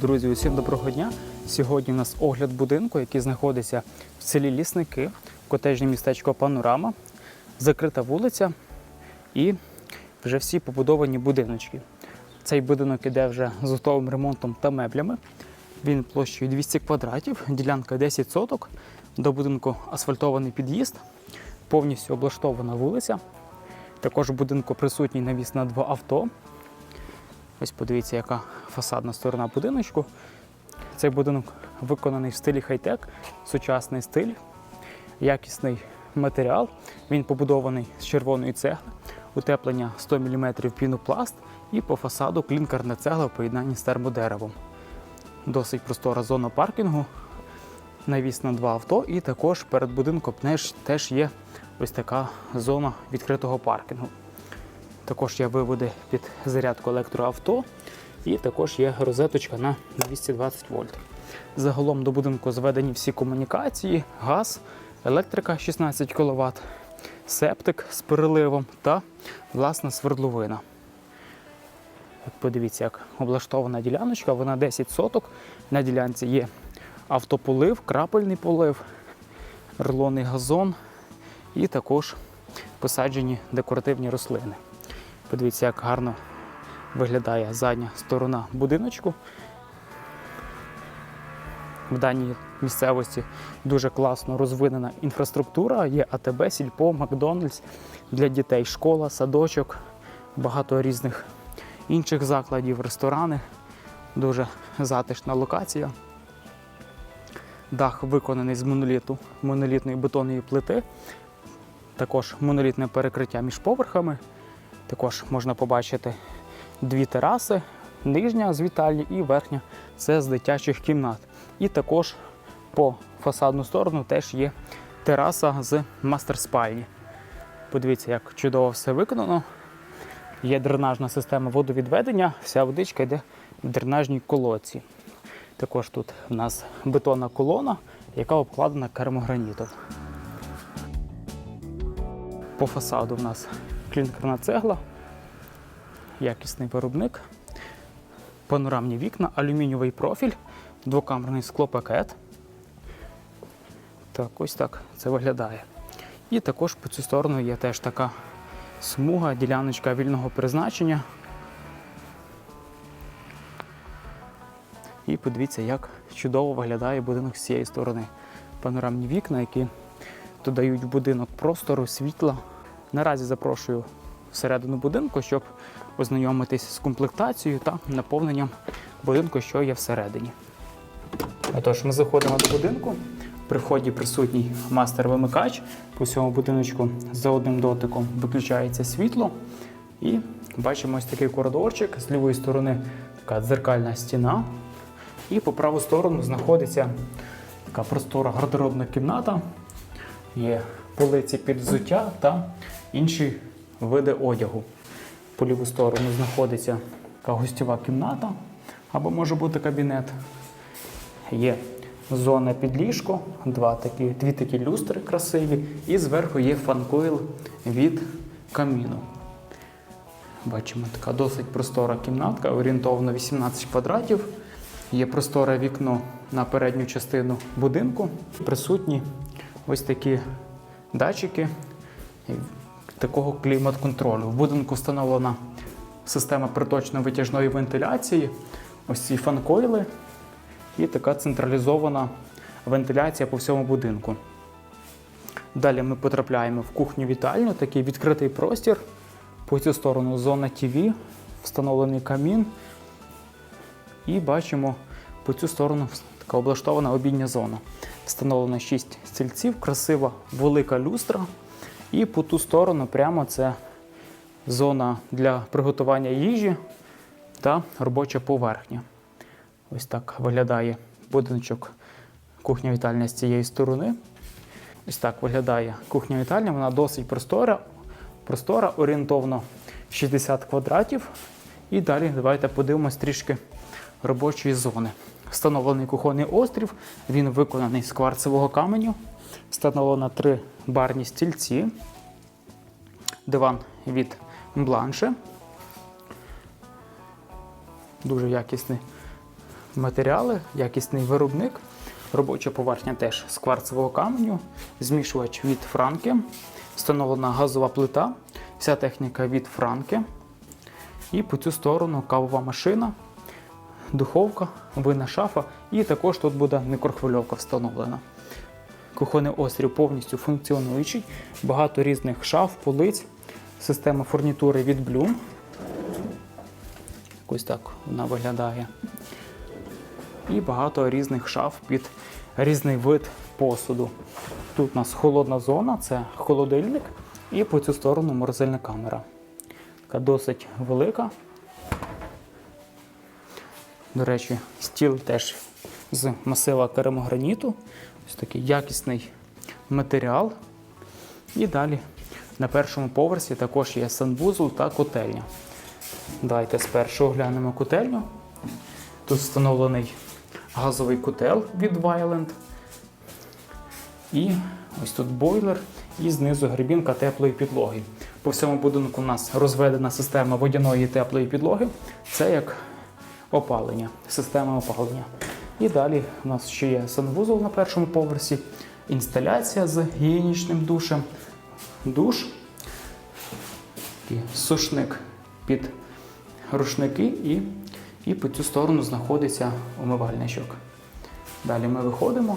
Друзі, усім доброго дня. Сьогодні у нас огляд будинку, який знаходиться в селі Лісники, котежне містечко Панорама, закрита вулиця і вже всі побудовані будиночки. Цей будинок іде вже з готовим ремонтом та меблями. Він площею 200 квадратів, ділянка 10 соток. До будинку асфальтований під'їзд, повністю облаштована вулиця. Також в будинку присутній навіс на два авто. Ось подивіться, яка фасадна сторона будиночку. Цей будинок виконаний в стилі хай-тек, сучасний стиль, якісний матеріал. Він побудований з червоної цегли, утеплення 100 мм пінопласт і по фасаду клінкерна цегла в поєднанні з термодеревом. Досить простора зона паркінгу, навіс на два авто, і також перед будинком теж, є ось така зона відкритого паркінгу. Також є виводи під зарядку електроавто і також є розеточка на 220 вольт. Загалом до будинку зведені всі комунікації, газ, електрика 16 кВт, септик з переливом та власна свердловина. От Подивіться, як облаштована діляночка, вона 10 соток. На ділянці є автополив, крапельний полив, рулонний газон і також посаджені декоративні рослини. Подивіться, як гарно виглядає задня сторона будиночку. В даній місцевості дуже класно розвинена інфраструктура. Є АТБ, Сільпо, Макдональдс для дітей, школа, садочок, багато різних інших закладів, ресторани. Дуже затишна локація. Дах виконаний з моноліту, монолітної бетонної плити. Також монолітне перекриття між поверхами. Також можна побачити дві тераси, нижня з вітальні і верхня це з дитячих кімнат. І також по фасадну сторону теж є тераса з мастер-спальні. Подивіться, як чудово все виконано. Є дренажна система водовідведення, вся водичка йде в дренажній колодці. Також тут у нас бетонна колона, яка обкладена керамогранітом. По фасаду в нас клінкерна цегла, якісний виробник, панорамні вікна, алюмінієвий профіль, двокамерний склопакет. Так, ось так це виглядає. І також по цю сторону є теж така смуга, діляночка вільного призначення. І подивіться, як чудово виглядає будинок з цієї сторони. Панорамні вікна, які додають в будинок простору, світла. Наразі запрошую всередину будинку, щоб ознайомитись з комплектацією та наповненням будинку, що є всередині. Отож, ми заходимо до будинку. При вході присутній мастер-вимикач. По всьому будиночку за одним дотиком виключається світло. І бачимо ось такий коридорчик. З лівої сторони така дзеркальна стіна. І по праву сторону знаходиться така простора гардеробна кімната. Є полиці під взуття та інші види одягу. По ліву сторону знаходиться така гостьова кімната або може бути кабінет. Є зона під ліжко, два такі, дві такі люстри красиві, і зверху є фанкойл від каміну. Бачимо, така досить простора кімнатка, орієнтовно 18 квадратів. Є просторе вікно на передню частину будинку. Присутні ось такі датчики такого клімат-контролю. В будинку встановлена система приточно-витяжної вентиляції, ось ці фанкойли і така централізована вентиляція по всьому будинку. Далі ми потрапляємо в кухню-вітальню, такий відкритий простір. По цю сторону зона ТВ, встановлений камін. І бачимо по цю сторону така облаштована обідня зона. Встановлено 6 стільців, красива велика люстра. І по ту сторону прямо це зона для приготування їжі та робоча поверхня. Ось так виглядає будиночок кухня-вітальня з цієї сторони. Ось так виглядає кухня-вітальня. Вона досить простора, простора, орієнтовно 60 квадратів. І далі давайте подивимось трішки робочої зони. Встановлений кухонний острів, він виконаний з кварцевого каменю. Встановлено три барні стільці, диван від бланше. Дуже якісні матеріали, якісний виробник. Робоча поверхня теж з кварцевого каменю, змішувач від Франки, встановлена газова плита, вся техніка від Франки. І по цю сторону кавова машина, духовка, винна шафа, і також тут буде мікрохвильовка встановлена. Кухонний острів повністю функціонуючий, багато різних шаф, полиць, система фурнітури від Bloom. Ось так вона виглядає. І багато різних шаф під різний вид посуду. Тут у нас холодна зона, це холодильник, і по цю сторону морозильна камера. Така досить велика. До речі, стіл теж з масива керамограніту. Ось такий якісний матеріал. І далі на першому поверсі також є санвузол та котельня. Давайте спершу оглянемо котельню. Тут встановлений газовий котел від Violent. І ось тут бойлер і знизу грибінка теплої підлоги. По всьому будинку у нас розведена система водяної теплої підлоги. Це як опалення, система опалення. І далі у нас ще є санвузол на першому поверсі, інсталяція з гігієнічним душем, душ, сушник під рушники і, і по цю сторону знаходиться умивальничок. Далі ми виходимо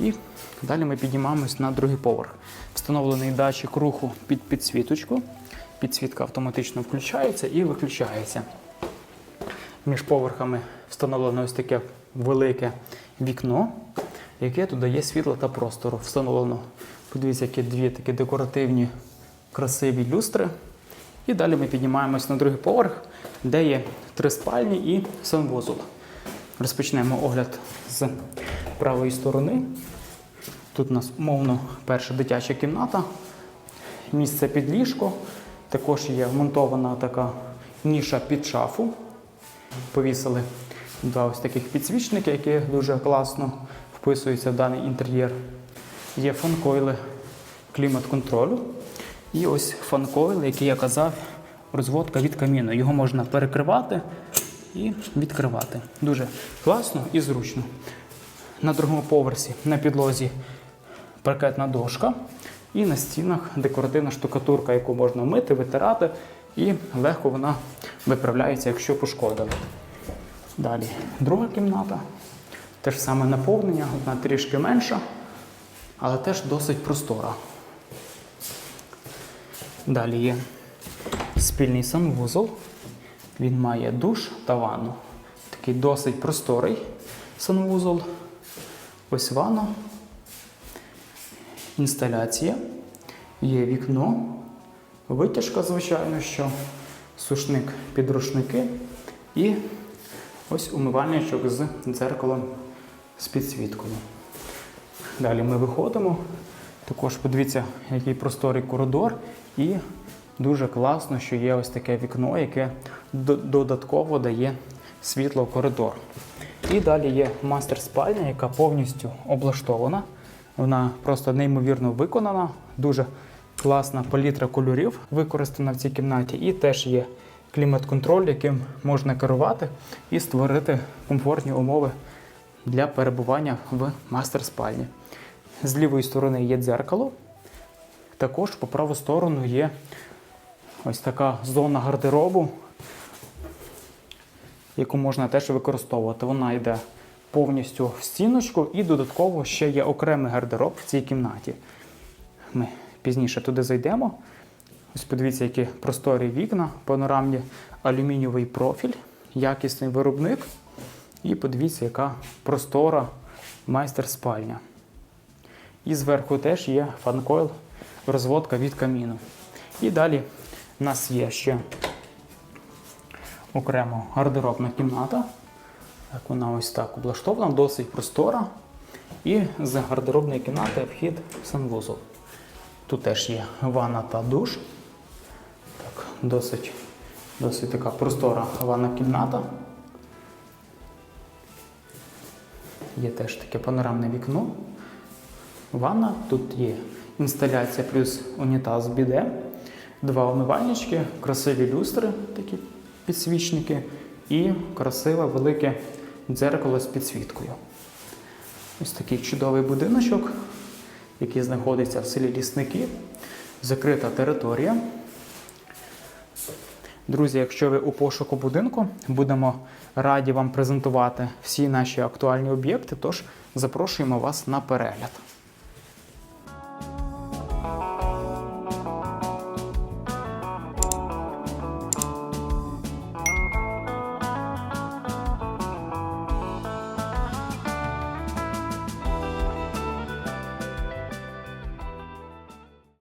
і далі ми піднімаємось на другий поверх. Встановлений датчик руху під підсвіточку. Підсвітка автоматично включається і виключається. Між поверхами встановлено ось таке велике вікно, яке додає світла та простору. Встановлено, подивіться, які дві такі декоративні красиві люстри. І далі ми піднімаємось на другий поверх, де є три спальні і санвузол. Розпочнемо огляд з правої сторони. Тут у нас умовно перша дитяча кімната, місце під ліжко. Також є вмонтована така ніша під шафу. Повісили два ось таких підсвічники, які дуже класно вписуються в даний інтер'єр. Є фанкойли клімат-контролю. І ось фанкойл, який я казав, розводка від каміну. Його можна перекривати і відкривати. Дуже класно і зручно. На другому поверсі на підлозі паркетна дошка. І на стінах декоративна штукатурка, яку можна мити, витирати, і легко вона виправляється, якщо пошкодили. Далі друга кімната. Те ж саме наповнення, одна трішки менша, але теж досить простора. Далі є спільний санвузол. Він має душ та ванну. Такий досить просторий санвузол. Ось ванна. Інсталяція. Є вікно, витяжка, звичайно, що, сушник під рушники і ось умивальничок з дзеркалом з підсвіткою. Далі ми виходимо. Також подивіться, який просторий коридор, і дуже класно, що є ось таке вікно, яке додатково дає світло в коридор. І далі є мастер-спальня, яка повністю облаштована. Вона просто неймовірно виконана, дуже класна палітра кольорів використана в цій кімнаті. І теж є клімат-контроль, яким можна керувати і створити комфортні умови для перебування в мастер-спальні. З лівої сторони є дзеркало. Також по праву сторону є ось така зона гардеробу, яку можна теж використовувати. Вона йде повністю в стіночку і додатково ще є окремий гардероб в цій кімнаті. Ми пізніше туди зайдемо. Ось подивіться, які просторі вікна, панорамні алюмінієвий профіль, якісний виробник. І подивіться, яка простора майстер-спальня. І зверху теж є фанкойл, розводка від каміну. І далі в нас є ще окремо гардеробна кімната. Так, вона ось так облаштована, досить простора. І з гардеробної кімнати вхід в санвузол. Тут теж є ванна та душ. Досить, досить така простора ванна кімната. Є теж таке панорамне вікно. Ванна, тут є інсталяція плюс унітаз біде, два умивальнички, красиві люстри, такі підсвічники, і красиве велике дзеркало з підсвіткою. Ось такий чудовий будиночок, який знаходиться в селі Лісники, закрита територія. Друзі, якщо ви у пошуку будинку, будемо раді вам презентувати всі наші актуальні об'єкти, тож запрошуємо вас на перегляд.